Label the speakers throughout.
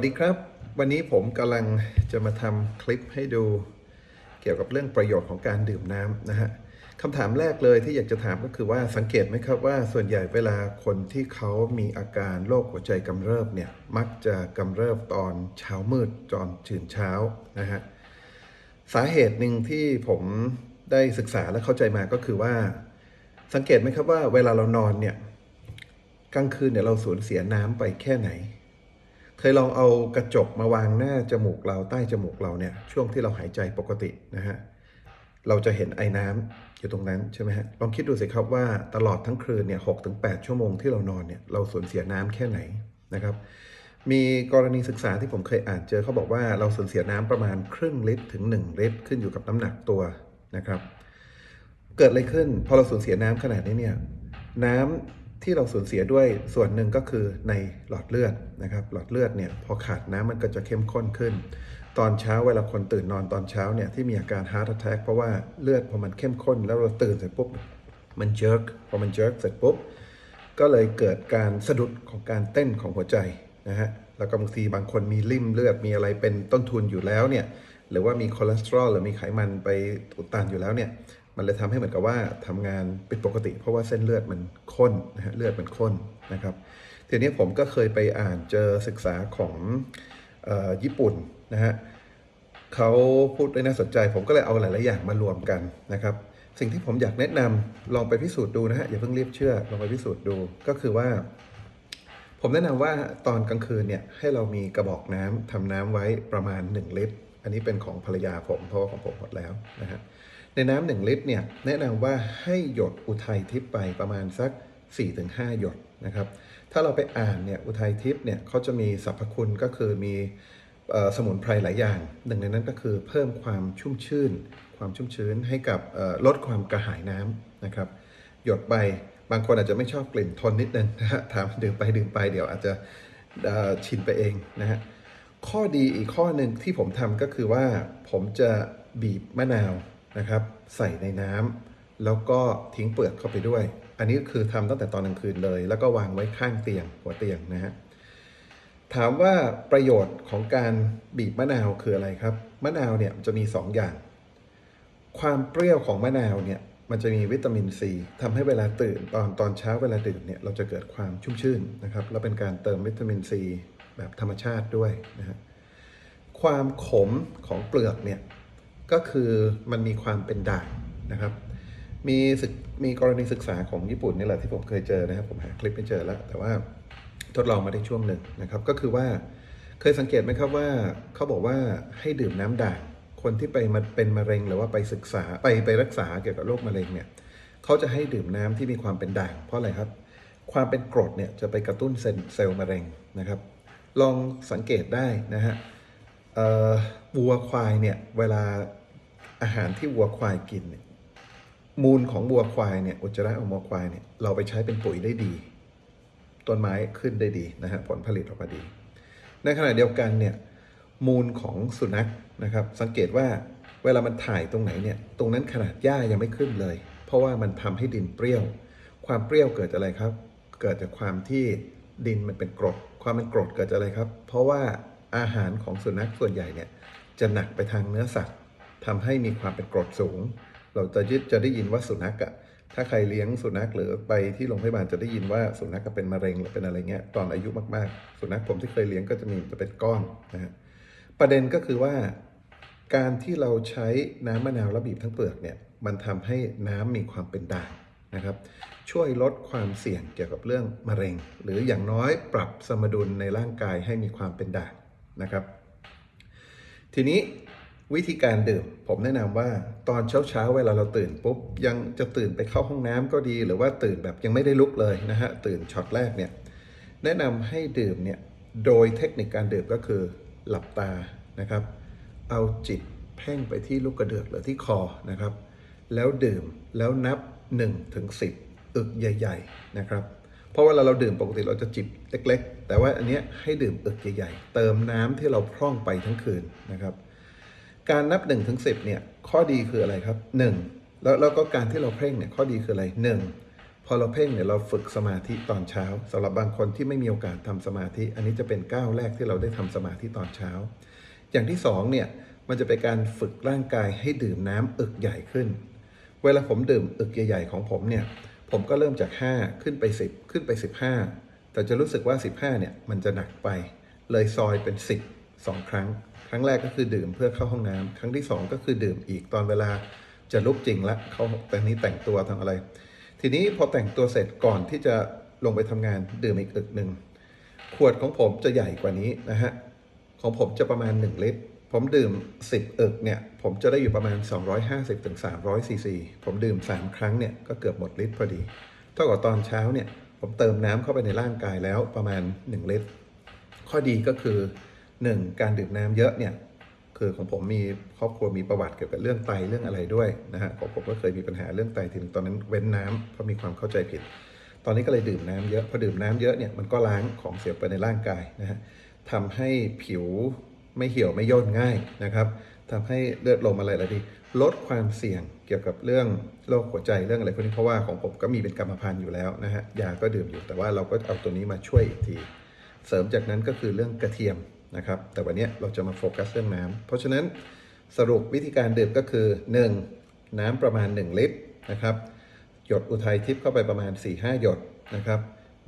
Speaker 1: สวัสดีครับ วันนี้ผมกำลังจะมาทำคลิปให้ดูเกี่ยวกับเรื่องประโยชน์ของการดื่มน้ำนะฮะคำถามแรกเลยที่อยากจะถามก็คือว่าสังเกตไหมครับว่าส่วนใหญ่เวลาคนที่เขามีอาการโรคหัวใจกำเริบเนี่ยมักจะกำเริบตอนเช้ามืดตอนตื่นเช้านะฮะสาเหตุหนึ่งที่ผมได้ศึกษาและเข้าใจมาก็คือว่า สังเกตไหมครับว่าเวลาเรานอนเนี่ยกลางคืนเนี่ยเราสูญเสียน้ำไปแค่ไหน เคยลองเอากระจกมาวางหน้าจมูกเราใต้จมูกเราเนี่ยช่วงที่เราหายใจปกตินะฮะเราจะเห็นไอ้น้ำอยู่ตรงนั้นใช่ไหมฮะลองคิดดูสิครับว่าตลอดทั้งคืนเนี่ยหกถึงแชั่วโมงที่เรานอนเนี่ยเราสูญเสียน้ำแค่ไหนนะครับ มีกรณีศึกษาที่ผมเคยอ่านเจอเขาบอกว่าเราสูญเสียน้ำประมาณครึ่งลิตรถึง 1 ลิตร ขึ้นอยู่กับน้ำหนักตัวนะครับ เกิดอะไรขึ้นพอเราสูญเสียน้ำขนาดนี้เนี่ยน้ำ ที่เราสูญเสียด้วยส่วนหนึ่งก็คือในหลอดเลือดนะครับ หลอดเลือดเนี่ยพอขาดน้ำมันก็จะเข้มข้นขึ้น ตอนเช้าเวลาคนตื่นนอนตอนเช้าเนี่ยที่มีอาการ heart attack เพราะว่าเลือดพอมันเข้มข้นแล้วเราตื่นเสร็จปุ๊บมัน jerk พอมัน jerk เสร็จปุ๊บก็เลยเกิดการสะดุดของการเต้นของหัวใจนะฮะแล้วก็บางทีบางคนมีริ่มเลือดมีอะไรเป็นต้นทุนอยู่แล้วเนี่ยหรือว่ามีคอเลสเตอรอลหรือมีไขมันไปอุดตันอยู่แล้วเนี่ย มันเลยทำให้เหมือนกับว่าทำงานเป็นปกติ เพราะว่าเส้นเลือดมันข้นนะฮะเลือดมันข้นนะครับทีนี้ผมก็เคยไปอ่านเจอศึกษาของออญี่ปุ่นนะฮะเขาพูดได้น่าสนใจ ผมก็เลยเอาหลาย ๆ อย่างมารวมกันนะครับ สิ่งที่ผมอยากแนะนำลองไปพิสูจน์ดูนะฮะอย่าเพิ่งรีบเชื่อลองไปพิสูจน์ดูก็คือว่า ผมแนะนำว่าตอนกลางคืนเนี่ยให้เรามีกระบอกน้ำทำน้ำไว้ประมาณ 1 ลิตร อันนี้เป็นของภรรยาผมเพราะว่าของผมหมดแล้วนะฮะ ในน้ำหนึ่งลิตรเนี่ยแนะนำว่าให้หยดอุทัยทิพย์ไปประมาณสัก 4-5 หยดนะครับ ถ้าเราไปอ่านเนี่ยอุทัยทิพย์เนี่ยเขาจะมีสรรพคุณก็คือมีสมุนไพรหลายอย่างหนึ่งในนั้นก็คือเพิ่มความชุ่มชื่น ความชุ่มชื้นให้กับลดความกระหายน้ำนะครับ หยดไปบางคนอาจจะไม่ชอบกลิ่นทนนิดนึงนะฮะถามดื่มไปดื่มไปเดี๋ยวอาจจะชินไปเองนะฮะข้อดีอีกข้อหนึ่งที่ผมทำก็คือว่าผมจะบีบมะนาว นะครับ ใส่ในน้ำแล้วก็ทิ้งเปลือกเข้าไปด้วย อันนี้คือทำตั้งแต่ตอนกลางคืนเลย แล้วก็วางไว้ข้างเตียงหัวเตียงนะฮะถามว่าประโยชน์ของการบีบมะนาวคืออะไรครับ มะนาวเนี่ยจะมี 2 อย่าง ความเปรี้ยวของมะนาวเนี่ยมันจะมีวิตามินซีทำให้เวลาตื่นตอนตอนเช้าเวลาดื่มเนี่ยเราจะเกิดความชุ่มชื่นนะครับ แล้วเป็นการเติมวิตามินซีแบบธรรมชาติด้วยนะฮะความขมของเปลือกเนี่ย ก็คือมันมีความเป็นด่างนะครับ มีศึกมีกรณีศึกษาของญี่ปุ่นนี่แหละที่ผมเคยเจอนะครับ ผมหาคลิปไม่เจอแล้ว แต่ว่าทดลองมาได้ช่วงหนึ่งนะครับ ก็คือว่าเคยสังเกตไหมครับว่าเขาบอกว่าให้ดื่มน้ำด่างคนที่ไปมาเป็นมะเร็งหรือว่าไปศึกษาไปไปรักษาเกี่ยวกับโรคมะเร็งเนี่ยเขาจะให้ดื่มน้ำที่มีความเป็นด่าง เพราะอะไรครับ ความเป็นกรดเนี่ยจะไปกระตุ้นเซลล์มะเร็งนะครับ ลองสังเกตได้นะฮะอ่อวัวควายเนี่ยเวลา อาหารที่วัวควายกินเนี่ยมูลของวัวควายเนี่ยอุจจาระของวัวควายเนี่ยเราไปใช้เป็นปุ๋ยได้ดี ต้นไม้ขึ้นได้ดีนะฮะผลผลิตออกมาดี ในขณะเดียวกันเนี่ยมูลของสุนัขนะครับ สังเกตว่าเวลามันถ่ายตรงไหนเนี่ยตรงนั้นขนาดหญ้ายังไม่ขึ้นเลย เพราะว่ามันทำให้ดินเปรี้ยว ความเปรี้ยวเกิดจากอะไรครับ เกิดจากความที่ดินมันเป็นกรด ความเป็นกรดเกิดจากอะไรครับ เพราะว่าอาหารของสุนัขส่วนใหญ่เนี่ยจะหนักไปทางเนื้อสัตว์ ทำให้มีความเป็นกรดสูง เราจะยึดจะได้ยินว่าสุนัขอะถ้าใครเลี้ยงสุนัขหรือไปที่โรงพยาบาลจะได้ยินว่าสุนัขก็เป็นมะเร็งหรือเป็นอะไรเงี้ยตอนอายุมากๆ สุนัขผมที่เคยเลี้ยงก็จะมีจะเป็นก้อนนะฮะประเด็นก็คือว่า การที่เราใช้น้ำมะนาวและบีบทั้งเปลือกเนี่ยมันทำให้น้ำมีความเป็นด่างนะครับ ช่วยลดความเสี่ยงเกี่ยวกับเรื่องมะเร็ง หรืออย่างน้อยปรับสมดุลในร่างกายให้มีความเป็นด่างนะครับ ทีนี้ วิธีการดื่ม ผมแนะนำว่าตอนเช้าๆเวลาเราตื่นปุ๊บยังจะตื่นไปเข้าห้องน้ำก็ดี หรือว่าตื่นแบบยังไม่ได้ลุกเลยนะฮะตื่นช็อตแรกเนี่ยแนะนำให้ดื่มเนี่ยโดยเทคนิคการดื่มก็คือหลับตานะครับ เอาจิตเพ่งไปที่ลูกกระเดือกหรือที่คอนะครับ แล้วดื่มแล้วนับ1ถึง10 อึกใหญ่ ๆนะครับ เพราะเวลาเราดื่มปกติเราจะจิบเล็ก ๆ แต่ว่าอันเนี้ยให้ดื่มอึกใหญ่ ๆ เติมน้ำที่เราพร่องไปทั้งคืนนะครับ การนับ1นถึงสิเนี่ยข้อดีคืออะไรครับ 1 แล้วแล้วก็การที่เราเพ่งเนี่ยข้อดีคืออะไร 1พพอเราเพ่งเนี่ยเราฝึกสมาธิตอนเช้าสำหรับบางคนที่ไม่มีโอกาสทำสมาธิ อันนี้จะเป็นก้าวแรกที่เราได้ทำสมาธิตอนเช้า อย่างที่สองเนี่ยมันจะเป็นการฝึกร่างกายให้ดื่มน้ำอึกใหญ่ขึ้น เวลาผมดื่มอึกใหญ่ๆของผมเนี่ยผมก็เริ่มจาก 5 ขึ้นไป 10 ขึ้นไป 15 แต่จะรู้สึกว่า 15เนี่ยมันจะหนักไป เลยซอยเป็น 10 2 ครั้ง ครั้งแรกก็คือดื่มเพื่อเข้าห้องน้ำครั้งที่ 2 ก็คือดื่มอีกตอนเวลาจะลุกจริงละเขาแต่นี้แต่งตัวทำอะไร ทีนี้พอแต่งตัวเสร็จก่อนที่จะลงไปทำงานดื่มอีกอึกหนึ่งขวดของผมจะใหญ่กว่านี้นะฮะของผมจะประมาณ 1 ลิตร ผมดื่ม 10 อึกเนี่ย ผมจะได้อยู่ประมาณ 250ถึง300ซีซีผมดื่ม 3 ครั้งเนี่ยก็เกือบหมดลิตรพอดีเท่ากับตอนเช้าเนี่ยผมเติมน้ำเข้าไปในร่างกายแล้วประมาณ 1 ลิตร ข้อดีก็คือ 1. การดื่มน้ำเยอะเนี่ยคือของผมมีครอบครัวมีประวัติเกี่ยวกับเรื่องไตเรื่องอะไรด้วยนะฮะของผมก็เคยมีปัญหาเรื่องไตถึงตอนนั้นเว้นน้ำเพราะมีความเข้าใจผิด ตอนนี้ก็เลยดื่มน้ำเยอะพอดื่มน้ำเยอะเนี่ยมันก็ล้างของเสียไปในร่างกายนะฮะทำให้ผิวไม่เหี่ยวไม่ย่นง่ายนะครับทำให้เลือดลมอะไรอะไรดีลดความเสี่ยงเกี่ยวกับเรื่องโรคหัวใจเรื่องอะไรพวกนี้เพราะว่าของผมก็มีเป็นกรรมพันธุ์อยู่แล้วนะฮะยาก็ดื่มอยู่แต่ว่าเราก็เอาตัวนี้มาช่วยอีกที เสริมจากนั้นก็คือเรื่องกระเทียม นะครับ แต่วันนี้เราจะมาโฟกัสเรื่องน้ำเพราะฉะนั้นสรุปวิธีการดื่มก็คือ 1. น้ำประมาณ 1 ลิตรนะครับ หยดอุทัยทิพย์เข้าไปประมาณ 4-5 หยดนะครับ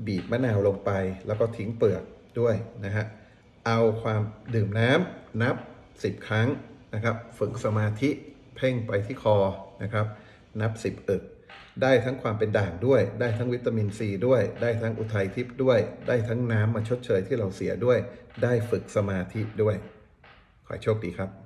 Speaker 1: บีบมะนาวลงไปแล้วก็ทิ้งเปลือกด้วยนะฮะ เอาความดื่มน้ำนับ 10 ครั้งนะครับ ฝึกสมาธิเพ่งไปที่คอนะครับ นับ 10 อึก ได้ทั้งความเป็นด่างด้วย ได้ทั้งวิตามินซีด้วย ได้ทั้งอุทัยทิพย์ด้วย ได้ทั้งน้ำมาชดเชยที่เราเสียด้วย ได้ฝึกสมาธิด้วย ขอให้โชคดีครับ